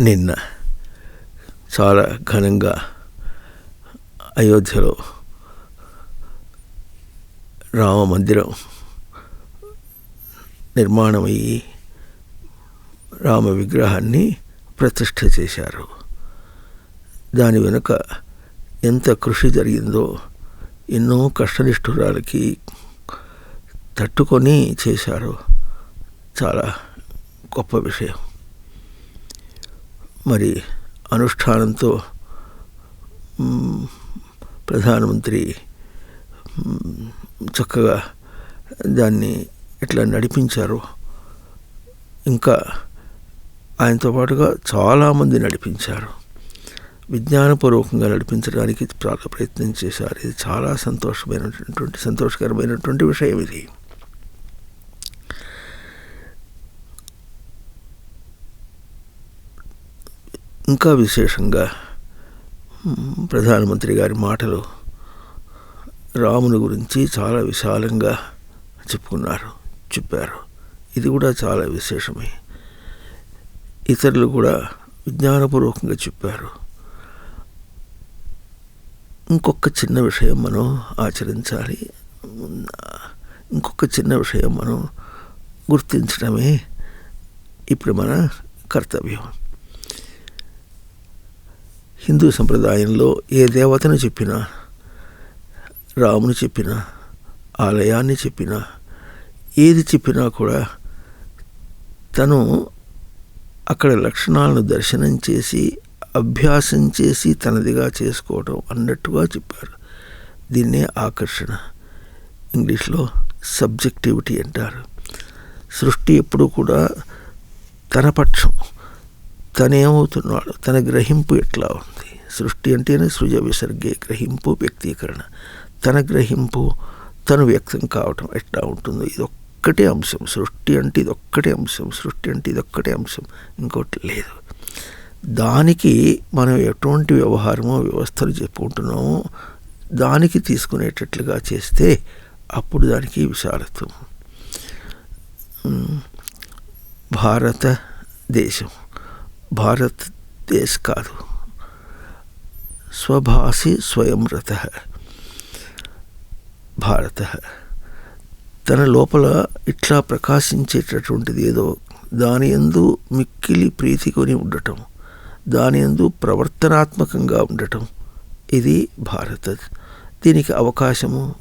నిన్న చాలా ఘనంగా అయోధ్యలో రామ మందిరం నిర్మాణమయ్యి రామ విగ్రహాన్ని ప్రతిష్ఠ చేశారు. దాని వెనుక ఎంత కృషి జరిగిందో ఎన్నో కష్టనిష్ఠురాలకి తట్టుకొని చేశారు. చాలా గొప్ప విషయం. మరి అనుష్ఠానంతో ప్రధానమంత్రి చక్కగా దాన్ని ఎట్లా నడిపించారో ఇంకా ఆయనతో పాటుగా చాలామంది నడిపించారు. విజ్ఞానపూర్వకంగా నడిపించడానికి చాలా ప్రయత్నం చేశారు. ఇది చాలా సంతోషమైనటువంటి సంతోషకరమైనటువంటి విషయం ఇది. ఇంకా విశేషంగా ప్రధానమంత్రి గారి మాటలు రాముని గురించి చాలా విశాలంగా చెప్పుకున్నారు చెప్పారు. ఇది కూడా చాలా విశేషమే. ఇతరులు కూడా విజ్ఞానపూర్వకంగా చెప్పారు. ఇంకొక చిన్న విషయం మనం ఆచరించాలి. ఇంకొక చిన్న విషయం మనం గుర్తించడమే ఇప్పుడు మన కర్తవ్యం. హిందూ సంప్రదాయంలో ఏ దేవతను చెప్పినా రాముని చెప్పినా ఆలయాన్ని చెప్పినా ఏది చెప్పినా కూడా తను అక్కడ లక్షణాలను దర్శనం చేసి అభ్యాసం చేసి తనదిగా చేసుకోవటం అన్నట్టుగా చెప్పారు. దీన్నే ఆకర్షణ. ఇంగ్లీష్లో సబ్జెక్టివిటీ అంటారు. సృష్టి ఎప్పుడూ కూడా తన పక్షం. తనేమవుతున్నాడు తన గ్రహింపు ఎట్లా ఉంది? సృష్టి అంటేనే సృజ విసర్గే గ్రహింపు వ్యక్తీకరణ. తన గ్రహింపు తను వ్యక్తం కావటం ఎట్లా ఉంటుందో ఇది ఒక్కటే అంశం. సృష్టి అంటే ఇది ఒక్కటే అంశం. సృష్టి అంటే ఇది ఒక్కటే అంశం. ఇంకోటి లేదు. దానికి మనం ఎటువంటి వ్యవహారమో వ్యవస్థలు చెప్పుకుంటున్నామో దానికి తీసుకునేటట్లుగా చేస్తే అప్పుడు దానికి విశాలత్వం. భారతదేశం భారతదేశ్ కాదు. స్వభాసి స్వయంరత భారత. తన లోపల ఇట్లా ప్రకాశించేటటువంటిది ఏదో దాని ఎందు మిక్కిలి ప్రీతి కొని ఉండటం దాని ఎందు ప్రవర్తనాత్మకంగా ఉండటం ఇది భారత దీనికి అవకాశము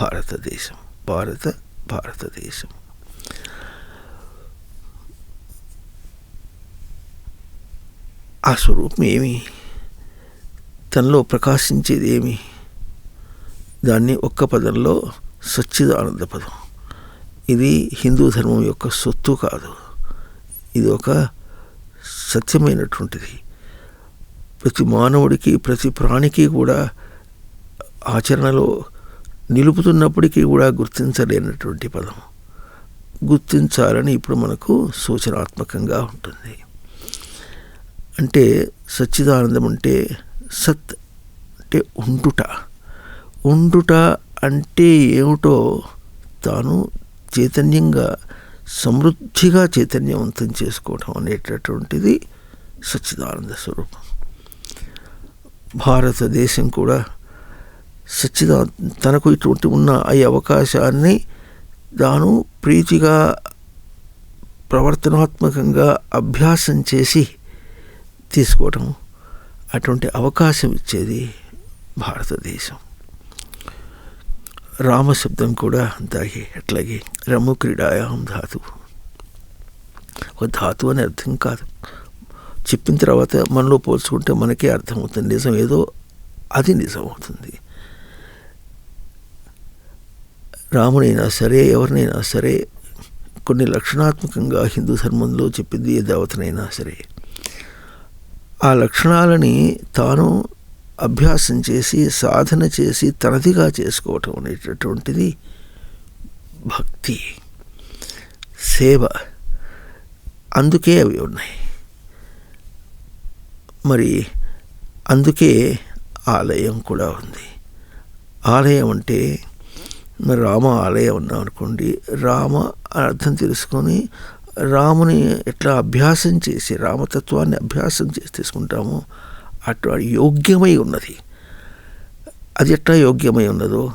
భారతదేశం. భారత భారతదేశం. ఆ స్వరూపం ఏమి? తనలో ప్రకాశించేది ఏమి? దాన్ని ఒక్క పదంలో సచ్చిదానంద పదం. ఇది హిందూ ధర్మం యొక్క సొత్తు కాదు. ఇది ఒక సత్యమైనటువంటిది. ప్రతి మానవుడికి ప్రతి ప్రాణికి కూడా ఆచరణలో నిలుపుతున్నప్పటికీ కూడా గుర్తించలేనటువంటి పదం. గుర్తించాలని ఇప్పుడు మనకు సూచనాత్మకంగా ఉంటుంది. అంటే సచ్చిదానందం అంటే సత్ అంటే ఉండుట. ఉండుట అంటే ఏమిటో తాను చైతన్యంగా సమృద్ధిగా చైతన్యవంతం చేసుకోవడం అనేటటువంటిది సచ్చిదానంద స్వరూపం. భారతదేశం కూడా సచ్చిదా తనకు ఇటువంటి ఉన్న ఈ అవకాశాన్ని తాను ప్రీతిగా ప్రవర్తనాత్మకంగా అభ్యాసం చేసి తీసుకోవటం అటువంటి అవకాశం ఇచ్చేది భారతదేశం. రామశబ్దం కూడా అంతాగే అట్లాగే రము క్రీడాయాం ధాతు. ఒక ధాతు అని అర్థం కాదు. చెప్పిన తర్వాత మనలో పోల్చుకుంటే మనకే అర్థమవుతుంది. నిజం ఏదో అది నిజం అవుతుంది రామునైనా సరే ఎవరినైనా సరే కొన్ని లక్షణాత్మకంగా హిందూ ధర్మంలో చెప్పింది ఏ దేవతనైనా సరే ఆ లక్షణాలని తాను అభ్యాసం చేసి సాధన చేసి తనదిగా చేసుకోవటం అనేటటువంటిది భక్తి సేవ. అందుకే అవి ఉన్నాయి. మరి అందుకే ఆలయం కూడా ఉంది. ఆలయం అంటే మరి రామ ఆలయం ఉన్నాం అనుకోండి రామ అర్థం తెలుసుకొని రాముని ఎట్లా అభ్యాసం చేసి రామతత్వాన్ని అభ్యాసం చేసి తీసుకుంటామో అట్లా యోగ్యమై ఉన్నది. అది ఎట్లా యోగ్యమై ఉన్నదో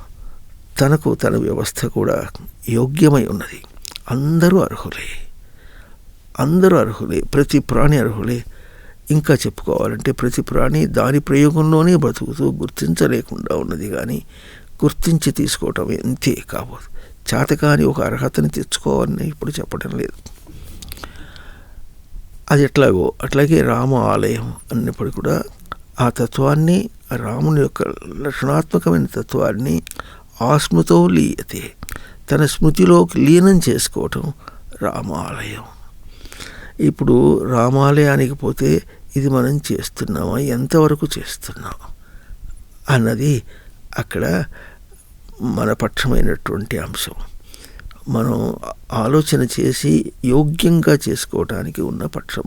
తనకు తన వ్యవస్థ కూడా యోగ్యమై ఉన్నది. అందరూ అర్హులే. అందరూ అర్హులే. ప్రతి ప్రాణి అర్హులే. ఇంకా చెప్పుకోవాలంటే ప్రతి ప్రాణి దాని ప్రయోగంలోనే బ్రతుకుతూ గుర్తించలేకుండా ఉన్నది కానీ గుర్తించి తీసుకోవటం ఎంతే కాబోదు చేతకాని ఒక అర్హతని తెచ్చుకోవాలని ఇప్పుడు చెప్పడం లేదు. అది ఎట్లాగో అట్లాగే రామ ఆలయం అన్నప్పుడు కూడా ఆ తత్వాన్ని రాముని యొక్క లక్షణాత్మకమైన తత్వాన్ని ఆస్మృతో లీయతే తన స్మృతిలోకి లీనం చేసుకోవటం రామాలయం ఇప్పుడు రామాలయానికి పోతే ఇది మనం చేస్తున్నామా? ఎంతవరకు చేస్తున్నాం? అన్నది అక్కడ మన పక్షమైనటువంటి అంశం. మనం ఆలోచన చేసి యోగ్యంగా చేసుకోవటానికి ఉన్న పక్షం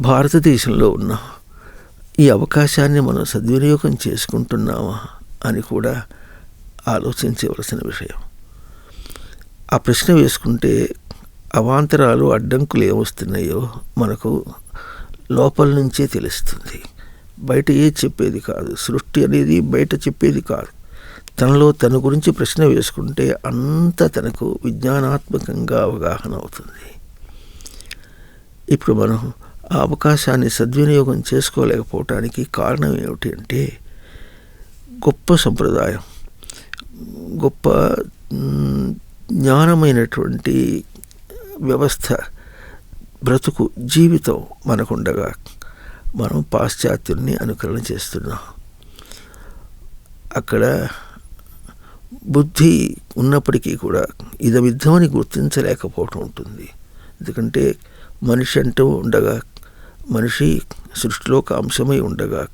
భారతదేశంలో ఉన్న ఈ అవకాశాన్ని మనం సద్వినియోగం చేసుకుంటున్నామా అని కూడా ఆలోచించవలసిన విషయం. ఆ ప్రశ్న వేసుకుంటే అవాంతరాలు అడ్డంకులు ఏమొస్తున్నాయో మనకు లోపల నుంచే తెలుస్తుంది. బయట ఏ చెప్పేది కాదు. సృష్టి అనేది బయట చెప్పేది కాదు. తనలో తన గురించి ప్రశ్న వేసుకుంటే అంత తనకు విజ్ఞానాత్మకంగా అవగాహన అవుతుంది. ఇప్పుడు మనం ఆ అవకాశాన్ని సద్వినియోగం చేసుకోలేకపోవటానికి కారణం ఏమిటి అంటే గొప్ప సంప్రదాయం గొప్ప జ్ఞానమైనటువంటి వ్యవస్థ బ్రతుకు జీవితం మనకుండగా మనం పాశ్చాత్యుల్ని అనుకరణ చేస్తున్నాం. అక్కడ బుద్ధి ఉన్నప్పటికీ కూడా ఇదమిద్దమని గుర్తించలేకపోవటం ఉంటుంది. ఎందుకంటే మనిషి అంటూ ఉండగా మనిషి సృష్టిలో ఒక అంశమై ఉండగా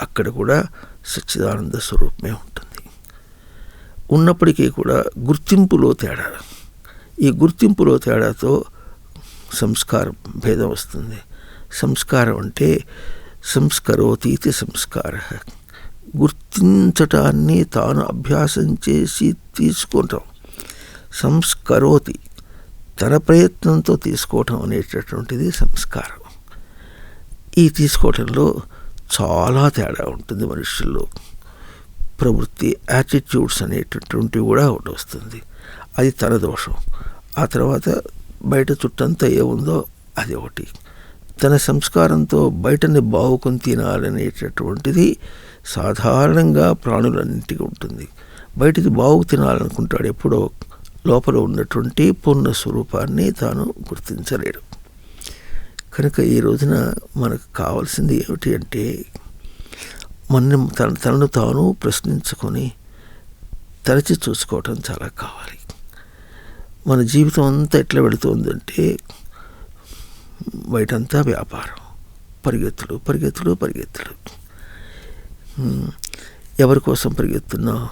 అక్కడ కూడా సచ్చిదానంద స్వరూపమే ఉంటుంది. ఉన్నప్పటికీ కూడా గుర్తింపులో తేడా. ఈ గుర్తింపులో తేడాతో సంస్కారం భేదం వస్తుంది. సంస్కారం అంటే సంస్కరోతీతి సంస్కార. గుర్తించటాన్ని తాను అభ్యాసం చేసి తీసుకోవటం సంస్కరోతి తన ప్రయత్నంతో తీసుకోవటం అనేటటువంటిది సంస్కారం. ఈ తీసుకోవటంలో చాలా తేడా ఉంటుంది మనుషుల్లో. ప్రవృత్తి యాటిట్యూడ్స్ అనేటటువంటివి కూడా ఒకటి వస్తుంది. అది తన దోషం. ఆ తర్వాత బయట చుట్టంతా ఏముందో అది ఒకటి. తన సంస్కారంతో బయటని బావుకొని తినాలనేటటువంటిది సాధారణంగా ప్రాణులన్నింటికి ఉంటుంది. బయటిది బావు తినాలనుకుంటాడు ఎప్పుడో లోపల ఉన్నటువంటి పూర్ణ స్వరూపాన్ని తాను గుర్తించలేడు. కనుక ఈ రోజున మనకు కావాల్సింది ఏమిటి అంటే మన తన తనను తాను ప్రశ్నించుకొని తరచి చూసుకోవటం చాలా కావాలి. మన జీవితం అంతా ఎట్లా వెళుతుందంటే బయటంతా వ్యాపారం. పరిగెత్తులు పరిగెత్తులు పరిగెత్తులు ఎవరి కోసం పరిగెత్తున్నావు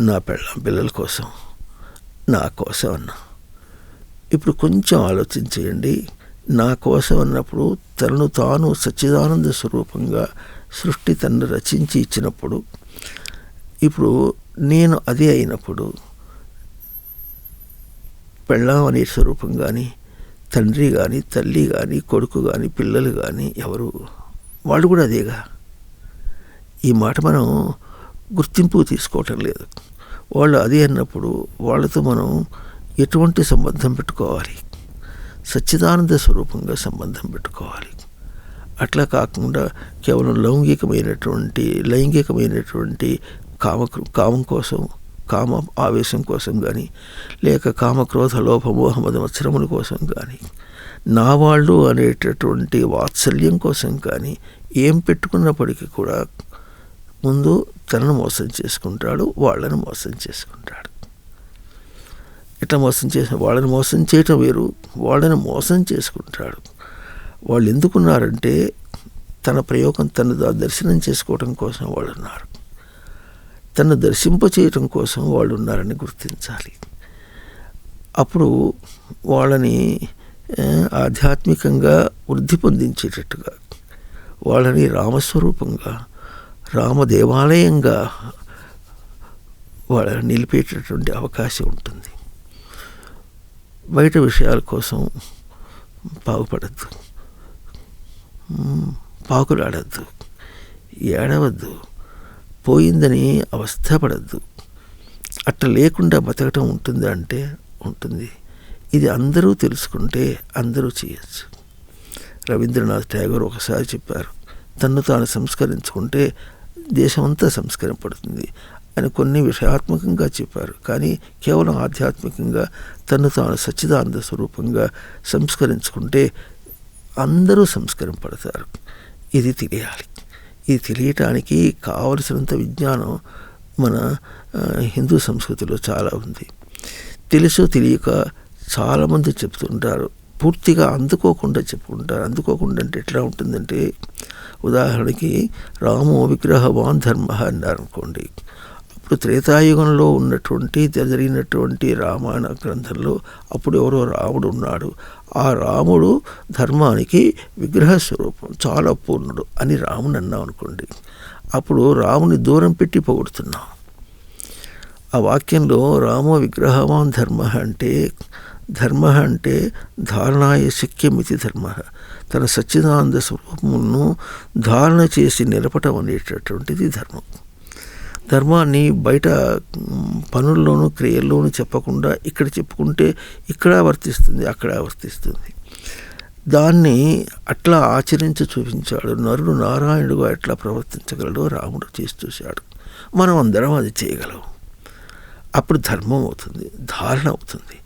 నా పెళ్ళం పిల్లల కోసం నా కోసం అన్నా. ఇప్పుడు కొంచెం ఆలోచించేయండి నా కోసం అన్నప్పుడు తనను తాను సచ్చిదానంద స్వరూపంగా సృష్టి తను రచించి ఇచ్చినప్పుడు ఇప్పుడు నేను అదే అయినప్పుడు పెళ్ళాం అనే స్వరూపం కానీ తండ్రి కానీ తల్లి కానీ కొడుకు కానీ పిల్లలు కానీ ఎవరు వాళ్ళు కూడా అదేగా. ఈ మాట మనం గుర్తింపు తీసుకోవటం లేదు. వాళ్ళు అదే అన్నప్పుడు వాళ్ళతో మనం ఎటువంటి సంబంధం పెట్టుకోవాలి? సచ్చిదానంద స్వరూపంగా సంబంధం పెట్టుకోవాలి. అట్లా కాకుండా కేవలం లౌంగికమైనటువంటి లైంగికమైనటువంటి కామ కామం కోసం కామ ఆవేశం కోసం కానీ లేక కామక్రోధ లోపమోహ మదమత్సరముల కోసం కానీ నా వాళ్ళు అనేటటువంటి వాత్సల్యం కోసం కానీ ఏం పెట్టుకున్నప్పటికీ కూడా ముందు తనను మోసం చేసుకుంటాడు వాళ్ళని మోసం చేసుకుంటాడు. ఇట్లా మోసం చేసిన వాళ్ళని మోసం చేయటం వేరు వాళ్ళని మోసం చేసుకుంటాడు. వాళ్ళు ఎందుకున్నారంటే తన ప్రయోగం తను దర్శనం చేసుకోవటం కోసం వాళ్ళు ఉన్నారు తను దర్శింపచేయటం కోసం వాళ్ళు ఉన్నారని గుర్తించాలి. అప్పుడు వాళ్ళని ఆధ్యాత్మికంగా వృద్ధి పొందించేటట్టుగా. వాళ్ళని రామస్వరూపంగా రామదేవాలయంగా వాళ్ళని నిలిపేటటువంటి అవకాశం ఉంటుంది. బయట విషయాల కోసం బాగుపడద్దు. పాకులాడద్దు. ఏడవద్దు. పోయిందని అవస్థపడద్దు. అట్లా లేకుండా బతకటం ఉంటుందా అంటే ఉంటుంది. ఇది అందరూ తెలుసుకుంటే అందరూ చేయొచ్చు. రవీంద్రనాథ్ ఠాగూర్ ఒకసారి చెప్పారు తన్ను తాను సంస్కరించుకుంటే దేశమంతా సంస్కరింపడుతుంది అని కొన్ని విషయాత్మకంగా చెప్పారు. కానీ కేవలం ఆధ్యాత్మికంగా తను తాను సచ్చిదానంద స్వరూపంగా సంస్కరించుకుంటే అందరూ సంస్కరింపడతారు. ఇది తెలియాలి. ఇది తెలియటానికి కావలసినంత విజ్ఞానం మన హిందూ సంస్కృతిలో చాలా ఉంది. తెలుసు తెలియక చాలామంది చెప్తుంటారు. పూర్తిగా అందుకోకుండా చెప్పుకుంటారు. అందుకోకుండా అంటే ఎట్లా ఉంటుందంటే ఉదాహరణకి రామో విగ్రహవాన్ ధర్మ అన్నారు అనుకోండి అప్పుడు త్రేతాయుగంలో ఉన్నటువంటి జరిగినటువంటి రామాయణ గ్రంథంలో అప్పుడు ఎవరో రాముడు ఉన్నాడు. ఆ రాముడు ధర్మానికి విగ్రహ స్వరూపం చాలా పూర్ణుడు అని రాముని అన్నాం అనుకోండి. అప్పుడు రాముని దూరం పెట్టి పొగుడుతున్నాం. ఆ వాక్యంలో రామో విగ్రహవాన్ ధర్మ అంటే ధర్మ అంటే ధారణాయ శక్యమితి ధర్మ. తన సచ్చిదానంద స్వరూపమును ధారణ చేసి నిలపటం అనేటటువంటిది ధర్మం. ధర్మాన్ని బయట పనుల్లోనూ క్రియల్లోనూ చెప్పకుండా ఇక్కడ చెప్పుకుంటే ఇక్కడ వర్తిస్తుంది అక్కడ వర్తిస్తుంది. దాన్ని అట్లా ఆచరించి చూపించాడు. నరుడు నారాయణుడుగా ఎట్లా ప్రవర్తించగలడో రాముడు చేసి చూశాడు. మనం అందరం అది చేయగలం అప్పుడు ధర్మం అవుతుంది ధారణ అవుతుంది.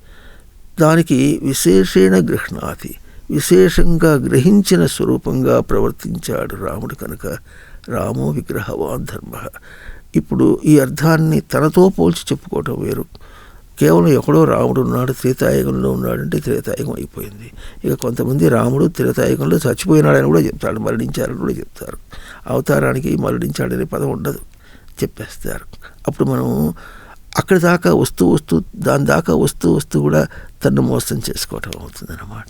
దానికి విశేషేణ గృహ్ణాతి. విశేషంగా గ్రహించిన స్వరూపంగా ప్రవర్తించాడు రాముడు కనుక. రామో విగ్రహవాన్ ధర్మ. ఇప్పుడు ఈ అర్థాన్ని తనతో పోల్చి చెప్పుకోవటం వేరు. కేవలం ఎక్కడో రాముడు ఉన్నాడు త్రేతాయుగంలో ఉన్నాడంటే త్రేతాయుగం అయిపోయింది. ఇక కొంతమంది రాముడు త్రేతాయుగంలో చచ్చిపోయినాడని కూడా చెప్తాడు మరణించారని కూడా చెప్తారు. అవతారానికి మరణించాడనే పదం ఉండదు చెప్పేస్తారు. అప్పుడు మనం అక్కడ దాకా వస్తూ వస్తూ దాని దాకా వస్తూ వస్తూ కూడా తను మోసం చేసుకోవటం అవుతుందన్నమాట.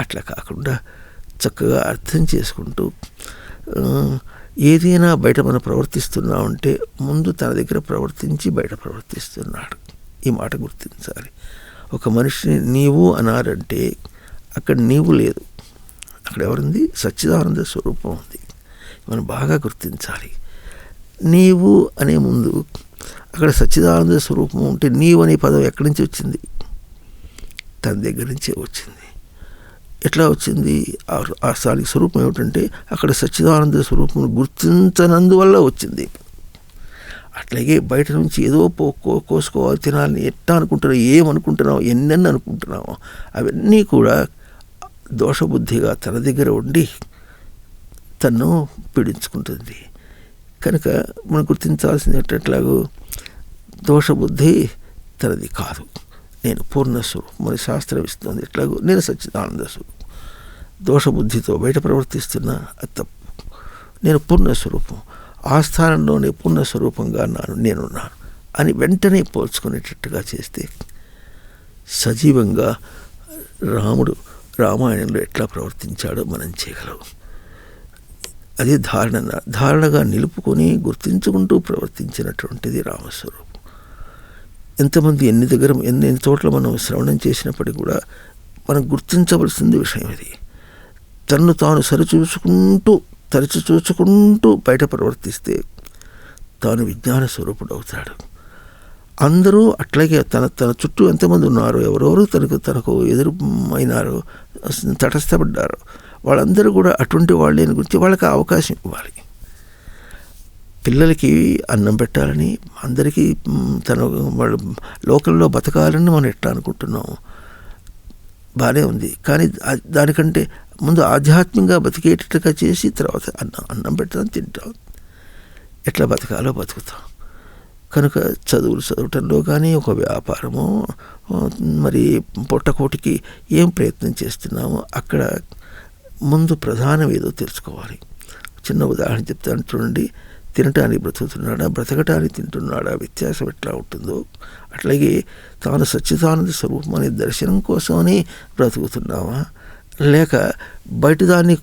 అట్లా కాకుండా చక్కగా అర్థం చేసుకుంటూ ఏదైనా బయట మనం ప్రవర్తిస్తున్నా ఉంటే ముందు తన దగ్గర ప్రవర్తించి బయట ప్రవర్తిస్తున్నాడు. ఈ మాట గుర్తించాలి. ఒక మనిషిని నీవు అన్నారంటే అక్కడ నీవు లేదు. అక్కడ ఎవరుంది? సచ్చిదానంద స్వరూపం ఉంది. మనం బాగా గుర్తించాలి. నీవు అనే ముందు అక్కడ సచ్చిదానంద స్వరూపం ఉంటే నీవు అనే పదం ఎక్కడి నుంచి వచ్చింది? తన దగ్గర నుంచే వచ్చింది. ఎట్లా వచ్చింది? ఆ- ఆ స్వరూపం ఏమిటంటే అక్కడ సచ్చిదానంద స్వరూపం గుర్తించనందువల్ల వచ్చింది. అట్లాగే బయట నుంచి ఏదో పో కో- కోసుకోవాలి తినాలని ఎట్లా అనుకుంటున్నావు ఏమనుకుంటున్నావు ఎన్నెన్ని అనుకుంటున్నావు అవన్నీ కూడా దోషబుద్ధిగా తన దగ్గర ఉండి తను పీడించుకుంటుంది. కనుక మనం గుర్తించాల్సింది ఎట్లట్లాగూ దోషబుద్ధి తనది కాదు. నేను పూర్ణస్వరూపం మరి శాస్త్రం ఇస్తుంది. ఎట్లాగో నేను సచ్చిదానంద స్వరూపం. దోషబుద్ధితో బయట ప్రవర్తిస్తున్నా అది తప్పు. నేను పూర్ణస్వరూపం ఆ స్థానంలోనే పూర్ణస్వరూపంగా నాను నేనున్నాను అని వెంటనే పోల్చుకునేటట్టుగా చేస్తే సజీవంగా రాముడు రామాయణంలో ఎట్లా ప్రవర్తించాడో మనం చేయగలం అది ధారణ ధారణగా నిలుపుకొని గుర్తించుకుంటూ ప్రవర్తించినటువంటిది రామస్వరూపం. ఎంతమంది ఎన్ని దగ్గర ఎన్ని ఎన్ని చోట్ల మనం శ్రవణం చేసినప్పటికీ కూడా మనం గుర్తించవలసింది విషయం ఇది. తన్ను తాను సరిచూసుకుంటూ తరచి చూసుకుంటూ బయట ప్రవర్తిస్తే తాను విజ్ఞాన స్వరూపుడు అవుతాడు అందరూ అట్లాగే తన తన చుట్టూ ఎంతమంది ఉన్నారో ఎవరెవరు తనకు తనకు ఎదురు అయినారో తటస్థపడ్డారో వాళ్ళందరూ కూడా అటువంటి వాళ్ళని గురించి వాళ్ళకి అవకాశం ఇవ్వాలి. పిల్లలకి అన్నం పెట్టాలని అందరికీ తన వాళ్ళు లోకల్లో బతకాలని మనం ఎట్లా అనుకుంటున్నాం? బాగానే ఉంది. కానీ దానికంటే ముందు ఆధ్యాత్మికంగా బతికేటట్టుగా చేసి తర్వాత అన్నం అన్నం పెట్టడం తింటాం. ఎట్లా బతకాలో బతుకుతాం. కనుక చదువులు చదవటంలో కానీ ఒక వ్యాపారము మరి పొట్టకోటికి ఏం ప్రయత్నం చేస్తున్నామో అక్కడ ముందు ప్రధానం ఏదో తెలుసుకోవాలి. చిన్న ఉదాహరణ చెప్తాను చూడండి. తినటానికి బ్రతుకుతున్నాడా? బ్రతకటానికి తింటున్నాడా? వ్యత్యాసం ఎట్లా ఉంటుందో? అట్లాగే తాను సచ్చిదానంద స్వరూపం అనే దర్శనం కోసమని బ్రతుకుతున్నావా? లేక బయట దాన్ని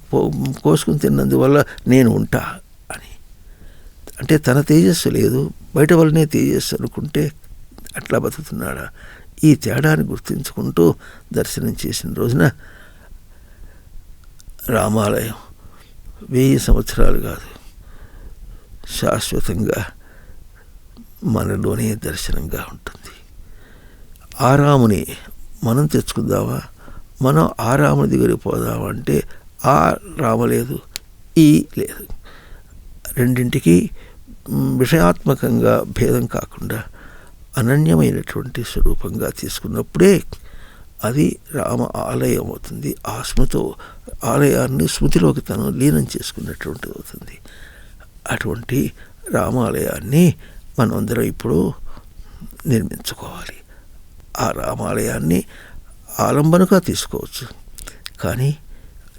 కోసుకుని తిన్నందువల్ల నేను ఉంటా అని. అంటే తన తేజస్సు లేదు. బయట వల్లనే తేజస్సు అనుకుంటే అట్లా బతుకుతున్నాడా ఈ తేడాన్ని గుర్తించుకుంటూ దర్శనం చేసిన రోజున రామాలయం. వెయ్యి సంవత్సరాలు కాదు. శాశ్వతంగా మనలోనే దర్శనంగా ఉంటుంది. ఆ రాముని మనం తెచ్చుకుందామా? మనం ఆ రాముని దగ్గరికి పోదామా అంటే ఆ రామ లేదు ఈ లేదు. రెండింటికి విషయాత్మకంగా భేదం కాకుండా అనన్యమైనటువంటి స్వరూపంగా తీసుకున్నప్పుడే అది రామ ఆలయం అవుతుంది. ఆ స్మృతో ఆలయాన్ని స్మృతిలోకి తను లీనం చేసుకున్నటువంటి అవుతుంది. అటువంటి రామాలయాన్ని మనమందరం ఇప్పుడు నిర్మించుకోవాలి. ఆ రామాలయాన్ని ఆలంబనగా తీసుకోవచ్చు. కానీ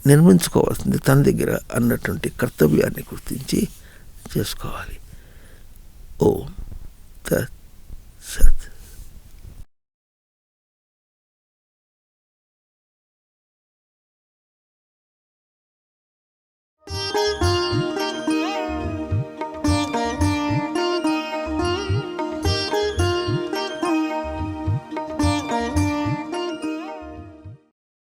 నిర్మించుకోవాల్సింది తన దగ్గర అన్నటువంటి కర్తవ్యాన్ని గుర్తించి చేసుకోవాలి. ఓం తత్ సత్. Música